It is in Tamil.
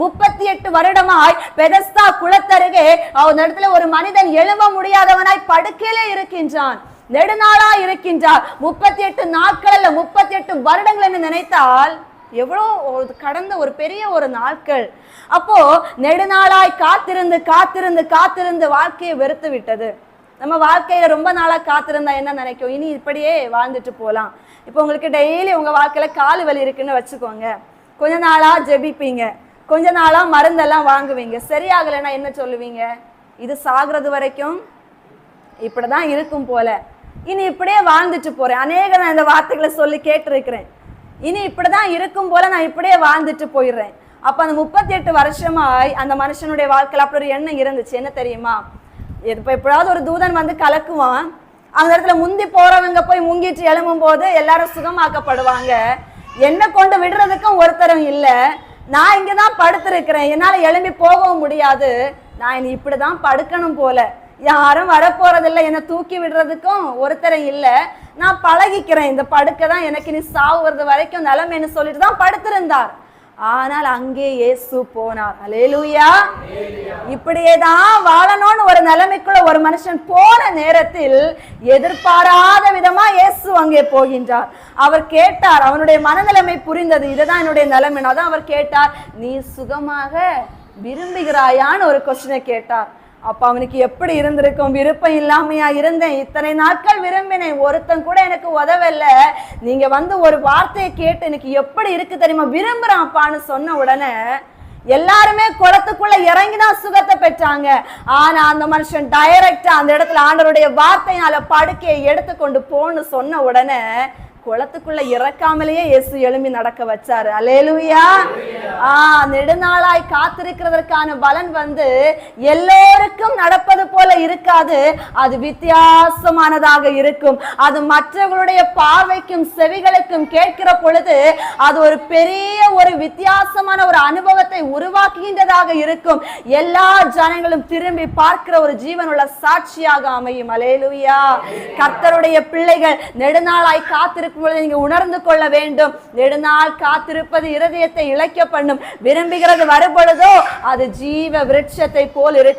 முப்பத்தி எட்டு வருடமாய் பெதஸ்தா குளத்தருகே அவன் இடத்துல ஒரு மனிதன் எழும்ப முடியாதவனாய் படுக்கையிலே இருக்கின்றான். நெடுநாளா இருக்கின்றார் முப்பத்தி எட்டு நாட்கள் அல்ல முப்பத்தி எட்டு வருடங்கள் என்று நினைத்தால் எவ்வளோ ஒரு கடந்த ஒரு பெரிய ஒரு நாட்கள். அப்போ நெடுநாளாய் காத்திருந்து காத்திருந்து காத்திருந்து வாழ்க்கையை வெறுத்து விட்டது. நம்ம வாழ்க்கையில ரொம்ப நாளா காத்திருந்தா என்ன நினைக்கும்? இனி இப்படியே வாழ்ந்துட்டு போகலாம் இப்போ உங்களுக்கு டெய்லி உங்க வாழ்க்கையில காலு வலி இருக்குன்னு வச்சுக்கோங்க. கொஞ்ச நாளா ஜெபிப்பீங்க. கொஞ்ச நாளா மருந்தெல்லாம் வாங்குவீங்க. சரியாகலைன்னா என்ன சொல்லுவீங்க? இது சாகுறது வரைக்கும் இப்படிதான் இருக்கும் போல. இனி இப்படியே வாழ்ந்துட்டு போறேன். அநேக நான் இந்த வார்த்தைகளை சொல்லி கேட்டிருக்கிறேன். இனி இப்படிதான் இருக்கும் போல நான் இப்படியே வாழ்ந்துட்டு போயிடுறேன். அப்ப அந்த முப்பத்தி எட்டு வருஷமாய் அந்த மனுஷனுடைய வாழ்க்கையில் அப்படி ஒரு எண்ணம் இருந்துச்சு. என்ன தெரியுமா? இப்ப எப்படியாவது ஒரு தூதன் வந்து கலக்குவான். அந்த இடத்துல முந்தி போறவங்க போய் முங்கிட்டு எழும்பும் போது எல்லாரும் சுகமாக்கப்படுவாங்க. என்ன கொண்டு விடுறதுக்கும் ஒருத்தரும் இல்லை. நான் இங்கே தான் படுத்திருக்கிறேன். என்னால் எழும்பி போகவும் முடியாது. நான் இனி இப்படிதான் படுக்கணும் போல. யாரும் வரப்போறதில்லை. என்னை தூக்கி விடுறதுக்கும் ஒருத்தரும் இல்லை. நான் பழகிக்கிறேன். இந்த படுக்கை தான் எனக்கு இனி சாவுறது வரைக்கும் நிலைமைன்னு சொல்லிட்டு தான் படுத்திருந்தார். ஆனால் அங்கே இயேசு போனார். அலேலூயா இப்படியே தான் வாழணும்னு ஒரு நிலைமைக்குள்ள ஒரு மனுஷன் போன நேரத்தில் எதிர்பாராத விதமா இயேசு அங்கே போகின்றார். அவர் கேட்டார் அவனுடைய மனநிலைமை புரிந்தது. இதுதான் என்னுடைய நிலைமை. தான் அவர் கேட்டார் நீ சுகமாக விரும்புகிறாயான்னு ஒரு கொஸ்டினை கேட்டார். அப்ப அவனுக்கு எப்படி இருந்திருக்கும்? விருப்பம் இல்லாமையா இருந்தேன். இத்தனை நாட்கள் விரும்பினேன். ஒருத்தன் கூட எனக்கு உதவல. நீங்க வந்து ஒரு வார்த்தையை கேட்டு எனக்கு எப்படி இருக்கு தெரியுமா? விரும்புறான் அப்பான்னு சொன்ன உடனே எல்லாருமே குளத்துக்குள்ள இறங்கிதான் சுகத்தை பெற்றாங்க. ஆனா அந்த மனுஷன் டைரக்டா அந்த இடத்துல ஆண்டவருடைய வார்த்தையினால படுக்கையை எடுத்துக்கொண்டு போன்னு சொன்ன உடனே குளத்துக்குள்ள இறக்காமலேயே இயேசு எழும்பி நடக்க வச்சாரு. அலேலுயா ஆ நெடுநாளாய் காத்திருக்கிறதற்கான பலன் வந்து எல்லோருக்கும் நடப்பது போல இருக்காது. அது வித்தியாசமானதாக இருக்கும். அது மற்றவர்களுடைய பார்வைக்கும் செவிகளுக்கும் கேட்கிற பொழுது அது ஒரு பெரிய ஒரு வித்தியாசமான ஒரு அனுபவத்தை உருவாக்குகின்றதாக இருக்கும். எல்லா ஜனங்களும் திரும்பி பார்க்கிற ஒரு ஜீவனுள்ள சாட்சியாக அமையும். அலேலுயா கர்த்தருடைய பிள்ளைகள் நெடுநாளாய் காத்திரு காத்திருக்கும் பொழுது நீங்க உணர்ந்து கொள்ள வேண்டும். நெடுநாள் காத்திருப்பது இருதயத்தை இழைக்க பண்ணும். விரும்புகிறது வரும்பொழுதோ அது ஜீவ விருட்சத்தை போல் இருக்கும்.